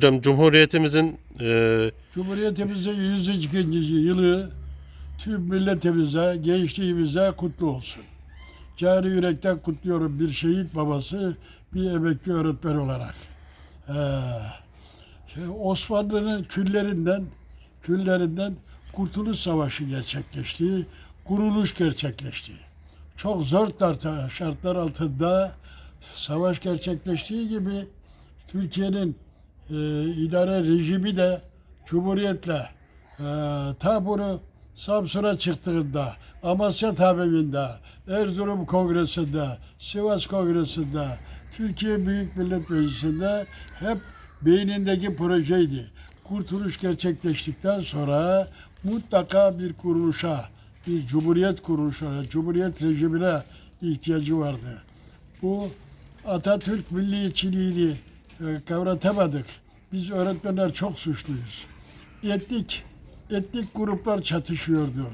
Hocam Cumhuriyetimizin e, Cumhuriyetimizin 102. yılı tüm milletimize, gençliğimize kutlu olsun. Cari yürekten kutluyorum bir şehit babası, bir emekli öğretmen olarak. Ee, şey, Osmanlı'nın küllerinden, küllerinden Kurtuluş Savaşı gerçekleşti, kuruluş gerçekleşti. Çok zor şartlar altında savaş gerçekleştiği gibi Türkiye'nin e, idare rejimi de Cumhuriyet'le e, ta bunu Samsun'a çıktığında, Amasya tabiminde, Erzurum Kongresi'nde, Sivas Kongresi'nde, Türkiye Büyük Millet Meclisi'nde hep beynindeki projeydi. Kurtuluş gerçekleştikten sonra mutlaka bir kuruluşa, bir cumhuriyet kuruluşuna, cumhuriyet rejimine ihtiyacı vardı. Bu Atatürk milliyetçiliğini kavratamadık. Biz öğretmenler çok suçluyuz. Etnik, etnik gruplar çatışıyordu.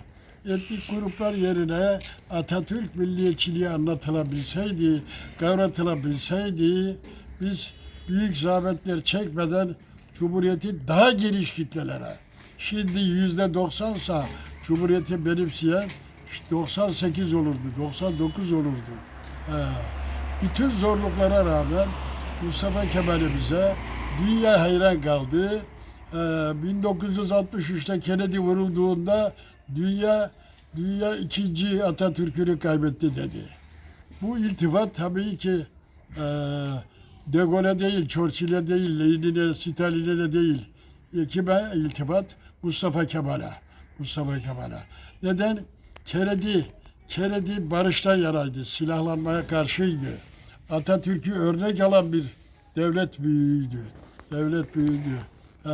Etnik gruplar yerine Atatürk milliyetçiliği anlatılabilseydi, kavratılabilseydi biz büyük zahmetler çekmeden Cumhuriyeti daha geniş kitlelere, şimdi yüzde doksansa Cumhuriyeti benimseyen 98 olurdu, 99 olurdu. Ee, bütün zorluklara rağmen Mustafa Kemal'imize dünya hayran kaldı. Ee, 1963'te Kennedy vurulduğunda dünya dünya ikinci Atatürk'ünü kaybetti dedi. Bu iltifat tabii ki e, De Gaulle'e değil, Churchill'e değil, Lenin'e, Stalin'e de değil. E, Kime iltifat? Mustafa Kemal'e. Mustafa Kemal'e. Neden? Kennedy, Kennedy barıştan yaraydı, silahlanmaya karşıydı. Atatürk'ü örnek alan bir devlet büyüğüydü. Devlet büyüğüydü. Ee,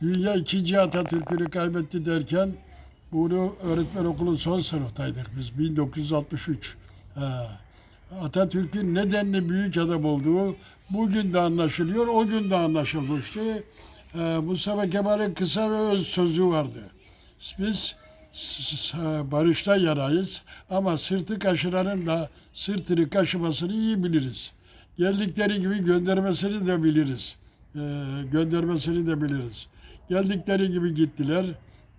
dünya ikinci Atatürk'ünü kaybetti derken bunu öğretmen okulun son sınıftaydık biz 1963. Ee, Atatürk'ün nedenli büyük adam olduğu bugün de anlaşılıyor, o gün de anlaşılmıştı. Mustafa Kemal'in kısa ve öz sözü vardı. Biz barışta yarayız ama sırtı kaşıranın da sırtını kaşımasını iyi biliriz. Geldikleri gibi göndermesini de biliriz. Ee, göndermesini de biliriz. Geldikleri gibi gittiler,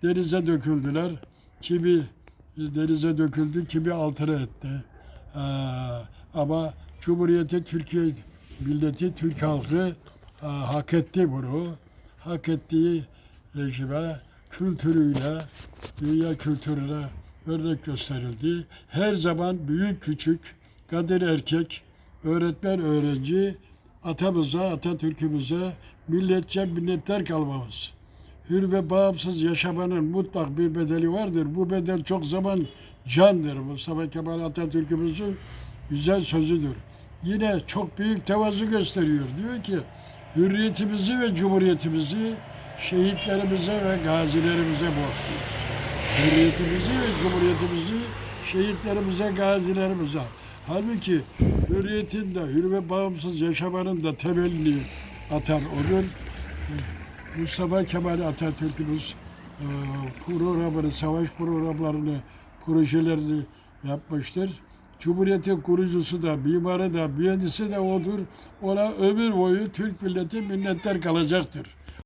denize döküldüler. Kimi e, denize döküldü, kimi altına etti. Ee, ama Cumhuriyeti Türkiye milleti, Türk halkı e, hak etti bunu. Hak ettiği rejime, kültürüyle, dünya kültürüne örnek gösterildi. Her zaman büyük küçük, kadın erkek, öğretmen öğrenci, atamıza, Atatürk'ümüze milletçe minnettar kalmamız. Hür ve bağımsız yaşamanın mutlak bir bedeli vardır. Bu bedel çok zaman candır. Mustafa Kemal Atatürk'ümüzün güzel sözüdür. Yine çok büyük tevazu gösteriyor. Diyor ki hürriyetimizi ve cumhuriyetimizi şehitlerimize ve gazilerimize borçluyuz. Hürriyetimizi ve cumhuriyetimizi şehitlerimize, gazilerimize. Halbuki hürriyetin de, hür ve bağımsız yaşamanın da temelini atan odur. Mustafa Kemal Atatürk'ümüz e, programını, savaş programlarını, projelerini yapmıştır. Cumhuriyetin kurucusu da, mimarı da, mühendisi de odur. Ona ömür boyu Türk milleti minnettar kalacaktır.